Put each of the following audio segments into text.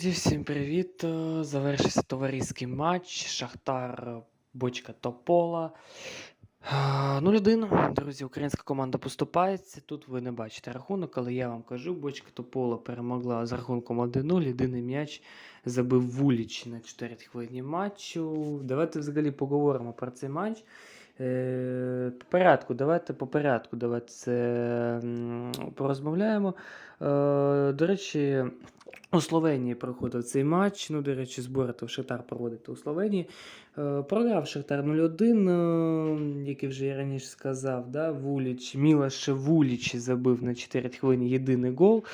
Друзі, всім привіт! Е, Завершився товариський матч. Шахтар е, Бочка Топола. Е, 0-1. Друзі, українська команда поступається. Тут ви не бачите рахунок, але я вам кажу, Бочка Топола перемогла з рахунком 1-0. Єдиний м'яч забив Вуліч на 4 хвилині матчу. Давайте взагалі поговоримо про цей матч. Е, По порядку, давайте по порядку, давайте це порозмовляємо. Е, До речі, у Словенії проходив цей матч. Ну, до речі, збори то Шахтар проводити у Словенії. Е, Програв Шахтар 0-1, е, як я вже і раніше сказав. Да? Вуліч, Мілаш Вуліч забив на 4 хвилині єдиний гол.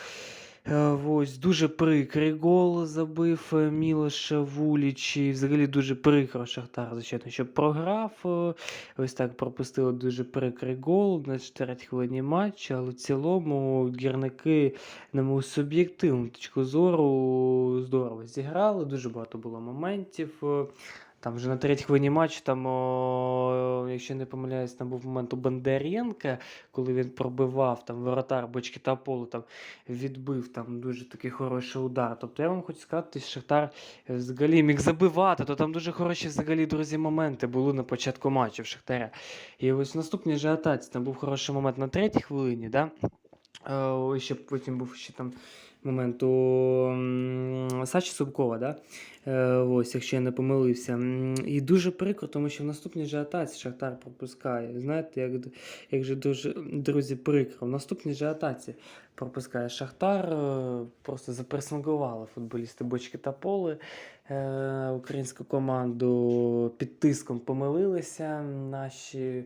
Е, Ось дуже прикрий гол забив е, Мілош Вуліч. І взагалі дуже прикро Шахтар, звичайно, що програв. Е, Ось так пропустили дуже прикрий гол на 4 хвилині матчу, але в цілому гірники, на мою суб'єктивну точку зору, здорово зіграли. Дуже багато було моментів. Там вже на третій хвилині матчу, там, о, якщо не помиляюсь, там був момент у Бондаренка, коли він пробивав там воротар бочки та полу, там відбив там дуже такий хороший удар. Тобто я вам хочу сказати, що Шахтар е, взагалі міг забивати, то там дуже хороші взагалі, друзі, моменти були на початку матчу в Шахтаря. І ось наступній же атаці там був хороший момент на третій хвилині, да? Е, ще потім був ще там момент у Саші Субкова, да? Е, ось, якщо я не помилився. І дуже прикро, тому що в наступній же атаці Шахтар пропускає. Знаєте, як, як же дуже, друзі, прикро. В наступній же атаці пропускає Шахтар. е, Просто запресингували футболісти Бочки та Поли. Українську команду під тиском помилилися. Наші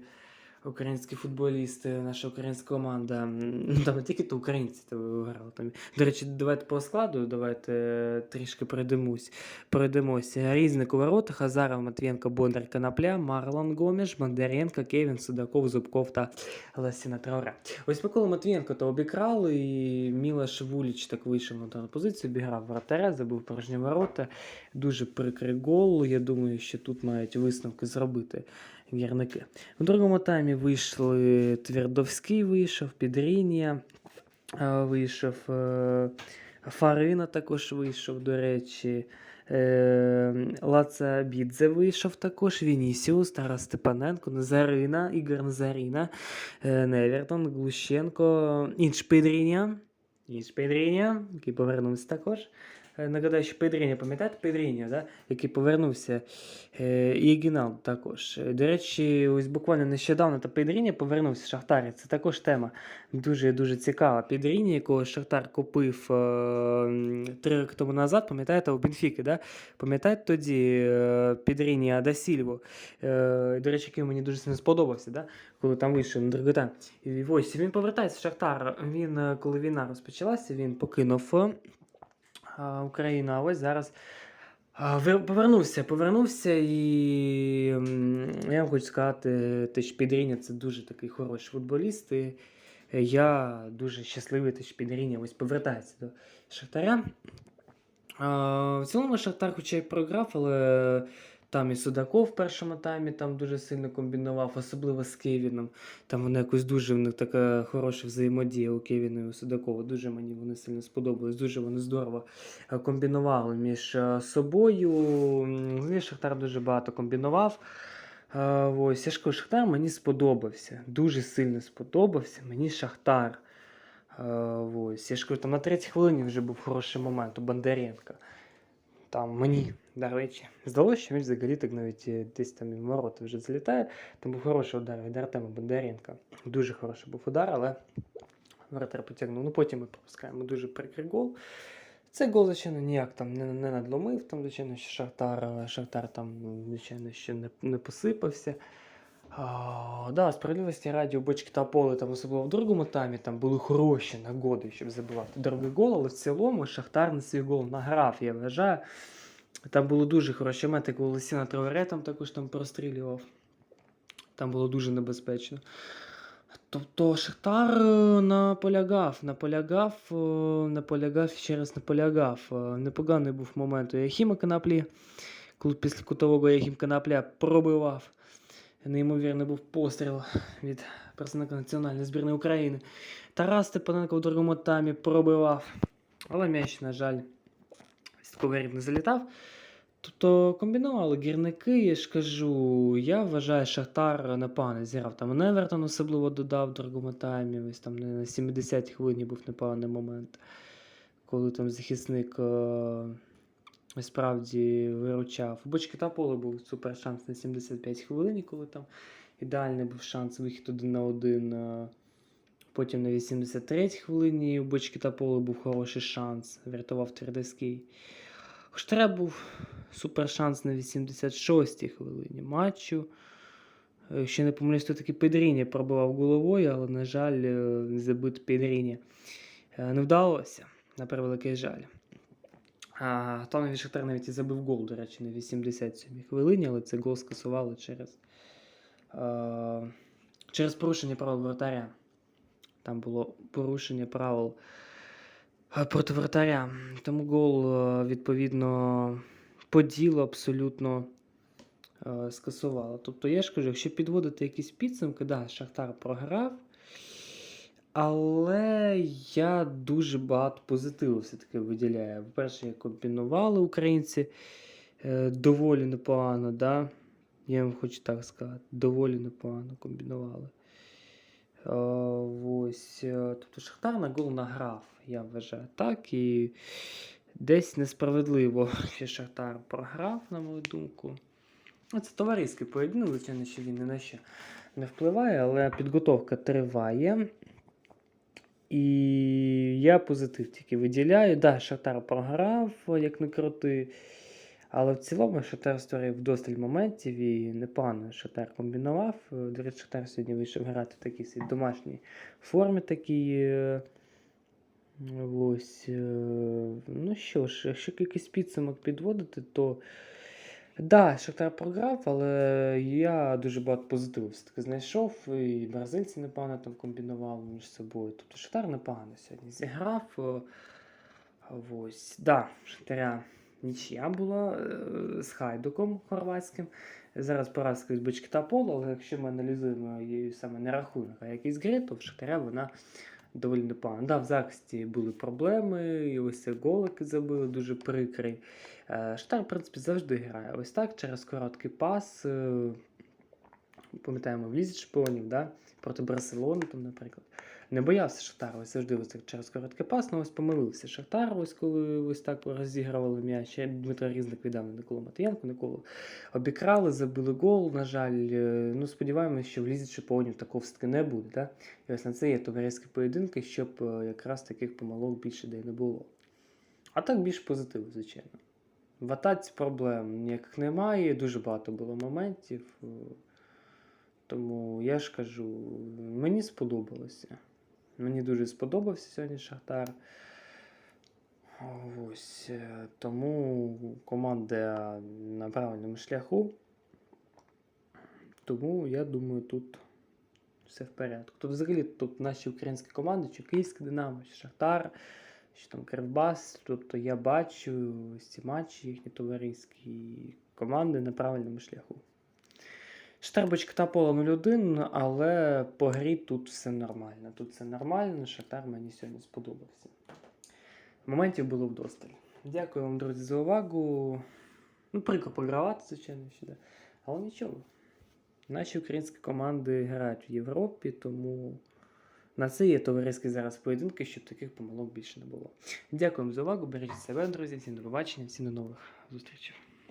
українські футболісти, наша українська команда. Ну, там не тільки то українці то грали. Там. До речі, давайте по складу, давайте е, трішки пройдемось. пройдемося. Різник у воротах, Азаров, Матвієнко, Бондар, Канапля, Марлон Гомеш, Бондаренко, Кевін, Судаков, Зубков та Ласіна Трауре. Ось Микола Матвієнко то обікрали, і Мілаш Вуліч так вийшов на дану позицію, обіграв вратаря, забив порожні ворота. Дуже прикрий гол. Я думаю, що тут мають висновки зробити гірники. У другому таймі вийшли Твердовський, вийшов, Підрінія е, вийшов, е, Фарина також вийшов, до речі. е, Лаца Бідзе вийшов також, Вінісіус, Тарас Степаненко, Назарина, Ігор Назаріна, е, Невертон, Глущенко, Інш Підрінія. Інш Підрінія, який повернувся також. Е, Нагадаю, що Педріння, пам'ятаєте Педріння, да? який повернувся, е, і Гінал також. Е, До речі, ось буквально нещодавно та Педріння повернувся в Шахтарі. Це також тема дуже дуже цікава. Педріння, якого Шахтар купив три роки тому назад, пам'ятаєте, у Бенфіки, да? пам'ятаєте тоді Педріння да до речі, який мені дуже сильно сподобався, да? коли там вийшов на другий. І ось він повертається в Шахтар. Він, коли війна розпочалася, він покинув Україну, а ось зараз повернувся, повернувся і я вам хочу сказати, те, що Підріння це дуже такий хороший футболіст. І я дуже щасливий, те, що Підріння ось повертається до Шахтаря. В цілому Шахтар, хоча й програв, але там і Судаков в першому таймі там дуже сильно комбінував, особливо з Кевіном. Там вони якось дуже в них така хороша взаємодія у Кевіна і у Судакова. Дуже мені вони сильно сподобались. Дуже вони здорово е, комбінували між е, собою. М, Шахтар дуже багато комбінував. Е, Ось, я кажу, Шахтар мені сподобався. Дуже сильно сподобався мені Шахтар. Ось, я ж кажу, там на третій хвилині вже був хороший момент у Бондаренка. Там мені, до речі, здалося, що він взагалі так навіть е, десь там і в ворота вже залітає. Там був хороший удар від Артема Бондаренка. Дуже хороший був удар, але воротар потягнув. Ну потім ми пропускаємо дуже прикрий гол. Цей гол, звичайно, ніяк там не, не надломив. Там, звичайно, що Шахтар, Шахтар там, звичайно, ще не, не посипався. Да, справедливості раді у та поле, там особливо в другому таймі, там були хороші нагоди, щоб забивати другий гол, але в цілому Шахтар на свій гол награв, я вважаю. Там було дуже хороші моменти, коли Лисіна Траоре там також там прострілював. Там було дуже небезпечно. Тобто Шахтар е, наполягав, наполягав, е, наполягав, ще раз наполягав. Е, Непоганий був момент у Яхіма Канаплі, коли після кутового Яхім Канапля пробивав. Неймовірний був постріл від представника національної збірної України. Тарас Степаненко в другому таймі пробивав. Але м'яч, на жаль, поворіт не залітав. Тобто комбінували гірники, я ж кажу, я вважаю, Шахтар непогано зіграв. Там Невертон особливо додав в другому таймі. Ось там на 70 хвилині був непоганий момент, коли там захисник е, справді виручав. У Бочки та поле був супер шанс на 75 хвилин, коли там ідеальний був шанс вихід один на один. Потім на 83 хвилині у Бочки та поле був хороший шанс, врятував Твердоський. У Штре був супер шанс на 86-й хвилині матчу. Е, Якщо не помиляюсь, то таки Педріні пробивав головою, але, на жаль, е, забит Педріні е, не вдалося, на превеликий жаль. А, там Шахтар навіть і забив гол, до речі, на 87-й хвилині, але цей гол скасували через, е, через порушення правил вратаря. Там було порушення правил проти вратаря. Тому гол, відповідно, по ділу абсолютно скасувало. Тобто, я ж кажу, якщо підводити якісь підсумки, да, Шахтар програв. Але я дуже багато позитиву все-таки виділяю. По-перше, як комбінували українці е, доволі непогано, да? я вам хочу так сказати, доволі непогано комбінували. Е, ось, е, тобто Шахтар на гол награв, я вважаю так. І десь несправедливо, Шахтар програв, на мою думку. Ну, Це товариський поєдинок, звичайно, що він ні на що не впливає, але підготовка триває. І я позитив тільки виділяю. Да, Шахтар програв, як не крути. Але в цілому Шахтар створив досталь моментів і непогано Шахтар комбінував. До речі, Шахтар сьогодні вийшов грати в такій домашній формі. Такій, е, ось, е, ну що ж, якщо якийсь підсумок підводити, то Да, Шахтар програв, але я дуже багато позитиву все-таки знайшов. І бразильці непогано там комбінували між собою. Тобто Шахтар непогано сьогодні зіграв. Ось, да, Шахтаря нічия була е, з Хайдуком хорватським. Зараз поразка від Бочки та Полу, але якщо ми аналізуємо її саме не рахунок, а якийсь гри, то в Шахтаря вона доволі непогано. Да, в захисті були проблеми, і ось цей гол, забили, дуже прикрий. Е, Штар, в принципі, завжди грає. Ось так, через короткий пас. Е, Пам'ятаємо, в Лізі Шпонів, да? проти Барселони, там, наприклад. Не боявся Шахтар, ось завжди ось так через короткий пас, ну ось помилився Шахтар, ось коли ось так розігрували м'яч. Дмитро Різник віддав на Николу Матиєнку, Николу обікрали, забили гол. На жаль, е, ну сподіваємось, що в Лізі Шпонів такого все-таки не буде. Да? І ось на це є товариські поєдинки, щоб е, якраз таких помилок більше де не було. А так більш позитиву, звичайно. В атаці проблем ніяких немає, дуже багато було моментів. Тому я ж кажу, мені сподобалося. Мені дуже сподобався сьогодні Шахтар. Ось, е, тому команда на правильному шляху. Тому я думаю, тут все в порядку. Тут взагалі тут наші українські команди, чи Київське Динамо, чи Шахтар, чи там Кривбас. Тобто я бачу ці матчі, їхні товариські команди на правильному шляху. Шахтар та Пола 0-1, але по грі тут все нормально. Тут все нормально, Шахтар мені сьогодні сподобався. Моментів було вдосталь. Дякую вам, друзі, за увагу. Ну, прикро програвати, звичайно, ще, але нічого. Наші українські команди грають в Європі, тому на це є товариські зараз поєдинки, щоб таких помилок більше не було. Дякую за увагу, бережіть себе, друзі, всім до побачення, всім до нових зустрічей.